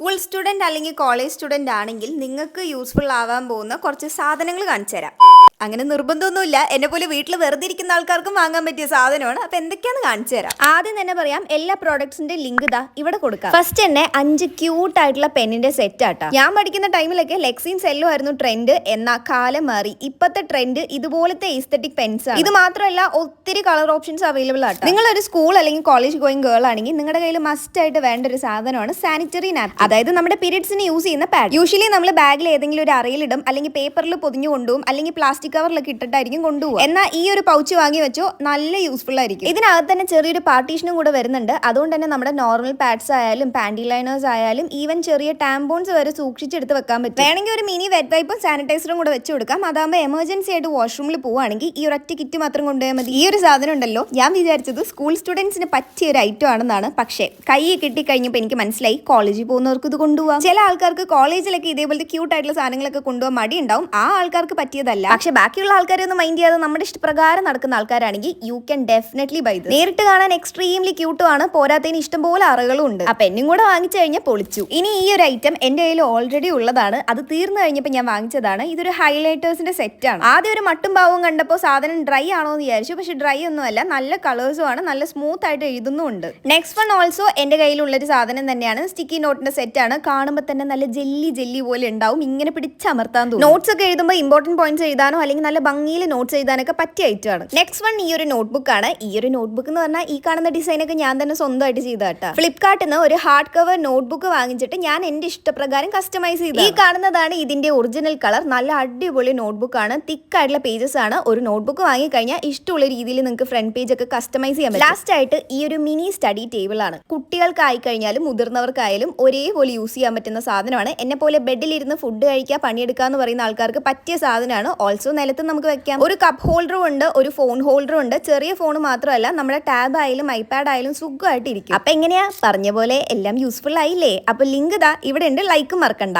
School student അല്ലെങ്കിൽ college student ആണെങ്കിൽ നിങ്ങൾക്ക് യൂസ്ഫുൾ ആവാൻ പോകുന്ന കുറച്ച് സാധനങ്ങൾ കാണിച്ചു തരാം അങ്ങനെ നിർബന്ധമൊന്നുമില്ല. എന്നെ പോലെ വീട്ടിൽ വെറുതെ ഇരിക്കുന്ന ആൾക്കാർക്കും വാങ്ങാൻ പറ്റിയ സാധനമാണ്. അപ്പൊ എന്തൊക്കെയാന്ന് കാണിച്ചു തരാം? ആദ്യം തന്നെ പറയാം എല്ലാ പ്രോഡക്ട്സിന്റെ ലിങ്ക് ഇതാ ഇവിടെ കൊടുക്കാം. ഫസ്റ്റ് തന്നെ അഞ്ച് ക്യൂട്ട് ആയിട്ടുള്ള പെന്നിന്റെ സെറ്റ് ആട്ടാ. ഞാൻ പഠിക്കുന്ന ടൈമിലൊക്കെ ലെക്സിൻ സെല്ലോ ആയിരുന്നു ട്രെൻഡ് എന്നാ കാലം മാറി. ഇപ്പത്തെ ട്രെൻഡ് ഇതുപോലത്തെ ഈസ്തറ്റിക് പെൻസ് ആണ്. ഇത് മാത്രമല്ല ഒത്തിരി കളർ ഓപ്ഷൻസ് അവൈലബിൾ ആട്ടോ. നിങ്ങൾ ഒരു സ്കൂൾ അല്ലെങ്കിൽ കോളേജ് ഗോയിങ് ഗേൾ ആണെങ്കിൽ നിങ്ങളുടെ കയ്യിൽ മസ്റ്റ് ആയിട്ട് വേണ്ട ഒരു സാധനമാണ് സാനിറ്ററി നാപ്പ് അതായത് നമ്മുടെ പീരീഡ്സിന് യൂസ് ചെയ്യുന്ന പാഡ് യൂഷ്വലി നമ്മൾ ബാഗിൽ ഏതെങ്കിലും ഒരു അറയിലിടും അല്ലെങ്കിൽ പേപ്പറിൽ പൊതിഞ്ഞു അല്ലെങ്കിൽ പ്ലാസ്റ്റിക് കവറിലൊക്കെ ഇട്ടിട്ടായിരിക്കും കൊണ്ടുപോകും എന്നാൽ ഈ ഒരു പൗച്ച് വാങ്ങി വെച്ചോ നല്ല യൂസ്ഫുൾ ആയിരിക്കും. ഇതിനകത്ത് തന്നെ ചെറിയൊരു പാർട്ടീഷനും കൂടെ വരുന്നുണ്ട്. അതുകൊണ്ട് തന്നെ നമ്മുടെ നോർമൽ പാഡ്സ് ആയാലും പാൻഡി ലൈനേഴ്സ് ആയാലും ഈവൻ ചെറിയ ടാമ്പോൺസ് വരെ സൂക്ഷിച്ചെടുത്ത് വെക്കാൻ പറ്റും. വേണമെങ്കിൽ ഒരു മിനി വെറ്റ് വൈപ്പും സാനിറ്റൈസറും കൂടെ വെച്ച് കൊടുക്കാം. അതാകുമ്പോൾ എമർജൻസി ആയിട്ട് വാഷ്റൂമിൽ പോവുകയാണെങ്കിൽ ഈ ഒരൊറ്റ കിറ്റ് മാത്രം കൊണ്ടുപോയാൽ മതി. ഈ ഒരു സാധനം ഉണ്ടല്ലോ. ഞാൻ വിചാരിച്ചത് സ്കൂൾ സ്റ്റുഡൻസിന് പറ്റിയ ഒരു ഐറ്റം ആണെന്നാണ്. പക്ഷേ കൈ കിട്ടിക്കഴിഞ്ഞപ്പോൾ എനിക്ക് മനസ്സിലായി. കോളേജിൽ പോകുന്നവർക്ക് ഇത് കൊണ്ടുപോകാം ചില ആൾക്കാർക്ക് കോളേജിലൊക്കെ ഇതേപോലത്തെ ക്യൂട്ട് ആയിട്ടുള്ള സാധനങ്ങളൊക്കെ കൊണ്ടുപോകാൻ മടി ഉണ്ടാവും ആ ആൾക്കാർക്ക് പറ്റിയതല്ല. പക്ഷെ ബാക്കിയുള്ള ആൾക്കാരെയൊന്നും മൈൻഡ് ചെയ്യാതെ നമ്മുടെ ഇഷ്ടപ്രകാരം നടക്കുന്ന ആൾക്കാരാണെങ്കിൽ യു ക്യാൻ ഡെഫിനറ്റ്ലി ബൈ നേരിട്ട് കാണാൻ എക്സ്ട്രീംലി ക്യൂട്ടും ആണ്. പോരാത്തതിന് ഇഷ്ടംപോലെ അറകളും ഉണ്ട്. ആ എന്നും കൂടെ വാങ്ങിച്ചു കഴിഞ്ഞാൽ പൊളിച്ചു. ഇനി ഈ ഒരു ഐറ്റം എന്റെ കയ്യിൽ ഓൾറെഡി ഉള്ളതാണ്. അത് തീർന്നു കഴിഞ്ഞപ്പോൾ ഞാൻ വാങ്ങിച്ചതാണ്. ഇതൊരു ഹൈലൈറ്റേഴ്സിന്റെ സെറ്റ് ആണ്. ആദ്യം ഒരു മട്ടും ഭാവവും കണ്ടപ്പോൾ സാധനം ഡ്രൈ ആണോ എന്ന് വിചാരിച്ചു. പക്ഷെ ഡ്രൈ ഒന്നുമല്ല നല്ല കളേഴ്സും ആണ്. നല്ല സ്മൂത്ത് ആയിട്ട് എഴുതുന്നുമുണ്ട്. നെക്സ്റ്റ് വൺ ഓൾസോ എന്റെ കയ്യിലുള്ള ഒരു സാധനം തന്നെയാണ്. സ്റ്റിക്കി നോട്ടിന്റെ സെറ്റ് ആണ്. കാണുമ്പോൾ തന്നെ നല്ല ജെല്ലി ജെല്ലി പോലെ ഉണ്ടാവും. ഇങ്ങനെ പിടിച്ചമർത്താൻ തോന്നും. നോട്ട്സ് ഒക്കെ എഴുതുമ്പോൾ ഇമ്പോർട്ടന്റ് പോയിന്റ്സ് എഴുതാനോ അല്ലെങ്കിൽ നല്ല ഭംഗിയിൽ നോട്ട്സ് എഴുതാനൊക്കെ പറ്റിയ ഐറ്റം ആണ്. നെക്സ്റ്റ് വൺ ഈ ഒരു നോട്ട്ബുക്ക് ആണ്. ഈ ഒരു നോട്ട്ബുക്ക് എന്ന് പറഞ്ഞാൽ ഈ കാണുന്ന ഡിസൈൻ ഒക്കെ ഞാൻ തന്നെ സ്വന്തമായിട്ട് ചെയ്ത കേട്ടോ ഫ്ലിപ്കാർട്ടിൽ നിന്ന് ഒരു ഹാർഡ് കവർ നോട്ട്ബുക്ക് വാങ്ങിച്ചിട്ട് ഞാൻ എന്റെ ഇഷ്ടപ്രകാരം കസ്റ്റമൈസ് ചെയ്തു ഈ കാണുന്നതാണ് ഇതിന്റെ ഒറിജിനൽ കളർ നല്ല അടിപൊളി നോട്ട്ബുക്ക് ആണ്. തിക്ക് ആയിട്ടുള്ള പേജസ് ആണ്. ഒരു നോട്ട്ബുക്ക് വാങ്ങിക്കഴിഞ്ഞാൽ ഇഷ്ടമുള്ള രീതിയിൽ നിങ്ങൾക്ക് ഫ്രണ്ട് പേജ് ഒക്കെ കസ്റ്റമൈസ് പറ്റും. ലാസ്റ്റ് ആയിട്ട് ഈ ഒരു മിനി സ്റ്റഡി ടേബിൾ ആണ്. കുട്ടികൾക്കായി കഴിഞ്ഞാലും മുതിർന്നവർക്കായാലും ഒരേപോലെ യൂസ് ചെയ്യാൻ പറ്റുന്ന സാധനമാണ്. എന്നെ പോലെ ബെഡിലിരുന്ന് ഫുഡ് കഴിക്കുക പണിയെടുക്കുക എന്ന് പറയുന്ന ആൾക്കാർക്ക് പറ്റിയ സാധനമാണ്. ഓൾസോ നിലത്ത് നമുക്ക് വെക്കാം. ഒരു കപ്പ് ഹോൾഡറും ഉണ്ട് ഒരു ഫോൺ ഹോൾഡറും ഉണ്ട്. ചെറിയ ഫോൺ മാത്രമല്ല നമ്മുടെ ടാബ് ആയാലും ഐപാഡ് ആയാലും സുഖമായിട്ട് ഇരിക്കും അപ്പൊ എങ്ങനെയാ? പറഞ്ഞ പോലെ എല്ലാം യൂസ്ഫുൾ ആയില്ലേ? അപ്പൊ ലിങ്ക് ഇതാ ഇവിടെ ഉണ്ട്. ലൈക്ക് മറക്കണ്ട.